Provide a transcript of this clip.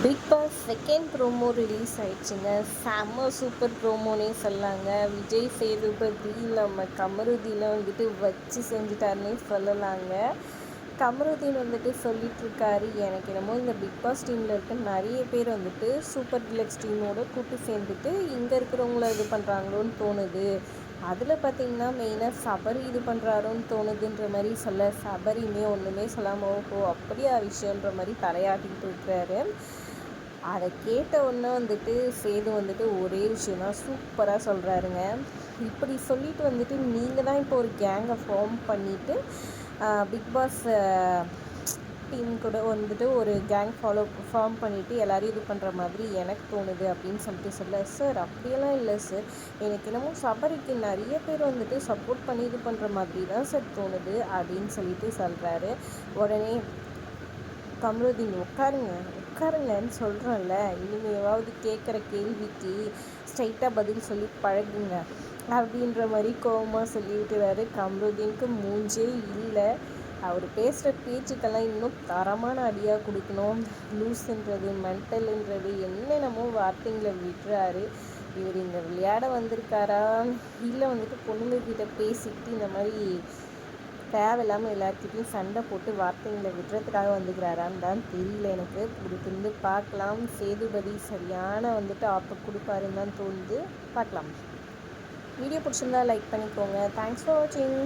Big boss second promo release ஆயிடுச்சுங்க. செம்ம super ப்ரோமோனே சொல்லாங்க. விஜய் சேதுபதி நம்ம கமருதீனை வந்துட்டு வச்சு செஞ்சுட்டாருன்னே சொல்லலாங்க. கமருதீன் வந்துட்டு சொல்லிட்டு இருக்காரு எனக்கு என்னமோ இந்த பிக் பாஸ் டீமில் இருக்க நிறைய பேர் வந்துட்டு சூப்பர் டிலக்ஸ் டீமோட கூட்டு சேர்ந்துட்டு இங்கே இருக்கிறவங்கள இது பண்ணுறாங்களோன்னு தோணுது. அதில் பார்த்தீங்கன்னா மெயினாக சபரி இது பண்ணுறாருன்னு தோணுதுன்ற மாதிரி சொல்ல சபரியுமே ஒன்றுமே சொல்லாமல் ஓஹோ அப்படியா விஷயன்ற மாதிரி தலையாட்டிகிட்டு இருக்கிறாரு. அதை கேட்ட உடனே வந்துட்டு சேது வந்துட்டு ஒரே விஷயம் தான் சூப்பராக சொல்கிறாருங்க இப்படி சொல்லிட்டு வந்துட்டு நீங்கள் தான் இப்போ ஒரு கேங்கை ஃபார்ம் பண்ணிவிட்டு பிக் பாஸ் டீம் கூட வந்துட்டு ஒரு கேங் ஃபாலோ ஃபார்ம் பண்ணிவிட்டு எல்லோரும் இது பண்ணுற மாதிரி எனக்கு தோணுது அப்படின்னு சொல்லிட்டு சொல்ல சார் அப்படியெல்லாம் இல்லை சார் எனக்கு என்னமோ சபரிக்கு நிறைய பேர் வந்துட்டு சப்போர்ட் பண்ணி இது பண்ணுற மாதிரி தான் சார் தோணுது அப்படின்னு சொல்லிட்டு சொல்கிறாரு உடனே கமருதீன் உட்காருங்க உட்காருங்கன்னு சொல்கிறேன்ல இனிமேவாவது கேட்குற கேள்விக்கு ஸ்ட்ரைட்டாக பதில் சொல்லி பழகுங்க அப்படின்ற மாதிரி கோபமாக சொல்லிவிட்டுறாரு கமருதீனுக்கு மூஞ்சே இல்லை. அவர் பேசுகிற பேச்சுக்கெல்லாம் இன்னும் தரமான அடியாக கொடுக்கணும். லூஸுன்றது மென்டலுன்றது என்னென்னமோ வார்த்தைங்களை விட்டுறாரு. இவர் இந்த விளையாட வந்திருக்காரா? இல்லை வந்துட்டு பொண்ணுங்கக்கிட்ட பேசிக்கிட்டு இந்த மாதிரி தேவையில்லாமல் எல்லாத்துக்கிட்டையும் சண்டை போட்டு வார்த்தைங்களை விடுறதுக்காக வந்துக்கிறாரான்னு தான் தெரியல எனக்கு. கொடுத்துருந்து பார்க்கலாம். சேதுபதி சரியான வந்துட்டு ஆப்பை கொடுப்பாருன்னு தான் தோணுது. பார்க்கலாம். வீடியோ பிடிச்சிருந்தா லைக் பண்ணிக்கோங்க. தேங்க்ஸ் ஃபார் வாட்சிங்